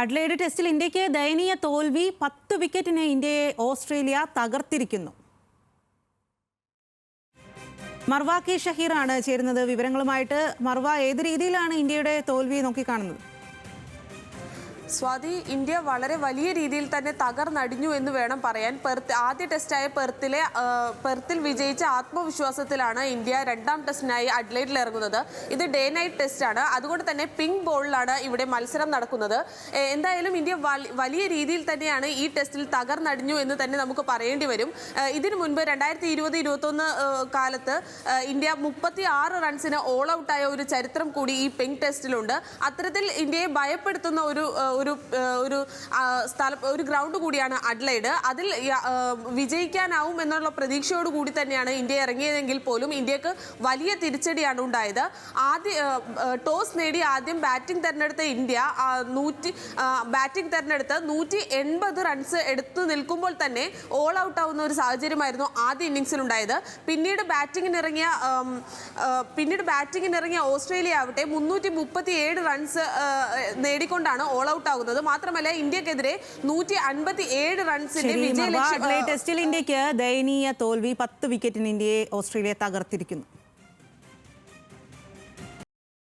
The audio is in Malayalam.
അഡ്ലൈഡ് ടെസ്റ്റിൽ ഇന്ത്യയ്ക്ക് ദയനീയ തോൽവി പത്ത് വിക്കറ്റിന് ഇന്ത്യയെ ഓസ്ട്രേലിയ തകർത്തിരിക്കുന്നു. മർവ കെ ഷഹീറാണ് ചേരുന്നത് വിവരങ്ങളുമായിട്ട്. മർവ ഏത് രീതിയിലാണ് ഇന്ത്യയുടെ തോൽവി നോക്കിക്കാണുന്നത്? സ്വാതി ഇന്ത്യ വളരെ വലിയ രീതിയിൽ തന്നെ തകർന്നടിഞ്ഞു എന്ന് വേണം പറയാൻ. പെർത്ത് ആദ്യ ടെസ്റ്റായ പെർത്തിലെ പെർത്തിൽ വിജയിച്ച ആത്മവിശ്വാസത്തിലാണ് ഇന്ത്യ രണ്ടാം ടെസ്റ്റിനായി അഡ്ലൈറ്റിൽ ഇറങ്ങുന്നത്. ഇത് ഡേ നൈറ്റ് ടെസ്റ്റാണ് അതുകൊണ്ട് തന്നെ പിങ്ക് ബോളിലാണ് ഇവിടെ മത്സരം നടക്കുന്നത്. എന്തായാലും ഇന്ത്യ വലിയ രീതിയിൽ തന്നെയാണ് ഈ ടെസ്റ്റിൽ തകർന്നടിഞ്ഞു എന്ന് തന്നെ നമുക്ക് പറയേണ്ടി വരും. ഇതിനു മുൻപ് രണ്ടായിരത്തി ഇരുപത് ഇരുപത്തൊന്ന് കാലത്ത് ഇന്ത്യ മുപ്പത്തി ആറ് റൺസിന് ഓൾ ഔട്ടായ ഒരു ചരിത്രം കൂടി ഈ പിങ്ക് ടെസ്റ്റിലുണ്ട്. അത്തരത്തിൽ ഇന്ത്യയെ ഭയപ്പെടുത്തുന്ന ഒരു ഒരു ഒരു സ്ഥലം ഒരു ഗ്രൗണ്ട് കൂടിയാണ് അഡ്ലൈഡ്. അതിൽ വിജയിക്കാനാവും എന്നുള്ള പ്രതീക്ഷയോട് കൂടി തന്നെയാണ് ഇന്ത്യ ഇറങ്ങിയതെങ്കിൽ പോലും ഇന്ത്യയ്ക്ക് വലിയ തിരിച്ചടിയാണ് ഉണ്ടായത്. ആദ്യ ടോസ് നേടി ആദ്യം ബാറ്റിംഗ് തെരഞ്ഞെടുത്ത ഇന്ത്യ നൂറ്റി ബാറ്റിംഗ് തെരഞ്ഞെടുത്ത് നൂറ്റി എൺപത് റൺസ് എടുത്തു നിൽക്കുമ്പോൾ തന്നെ ഓൾ ഔട്ട് ആവുന്ന ഒരു സാഹചര്യമായിരുന്നു ആദ്യ ഇന്നിങ്സിൽ ഉണ്ടായത് പിന്നീട് ബാറ്റിങ്ങിന് ഇറങ്ങിയ ആം, ആ, പിന്നീട് ബാറ്റിങ്ങിനിറങ്ങിയ ഓസ്ട്രേലിയ ആവട്ടെ മുന്നൂറ്റി മുപ്പത്തി ഏഴ് റൺസ് നേടിക്കൊണ്ടാണ് ഓൾ ഔട്ട് ആകുന്നത് മാത്രമല്ല ഇന്ത്യക്കെതിരെ നൂറ്റി അൻപത്തി ഏഴ് റൺസിന്റെ ടെസ്റ്റിൽ ഇന്ത്യയ്ക്ക് ദയനീയ തോൽവി പത്ത് വിക്കറ്റിന് ഇന്ത്യയെ ഓസ്ട്രേലിയ തകർത്തിരിക്കുന്നു.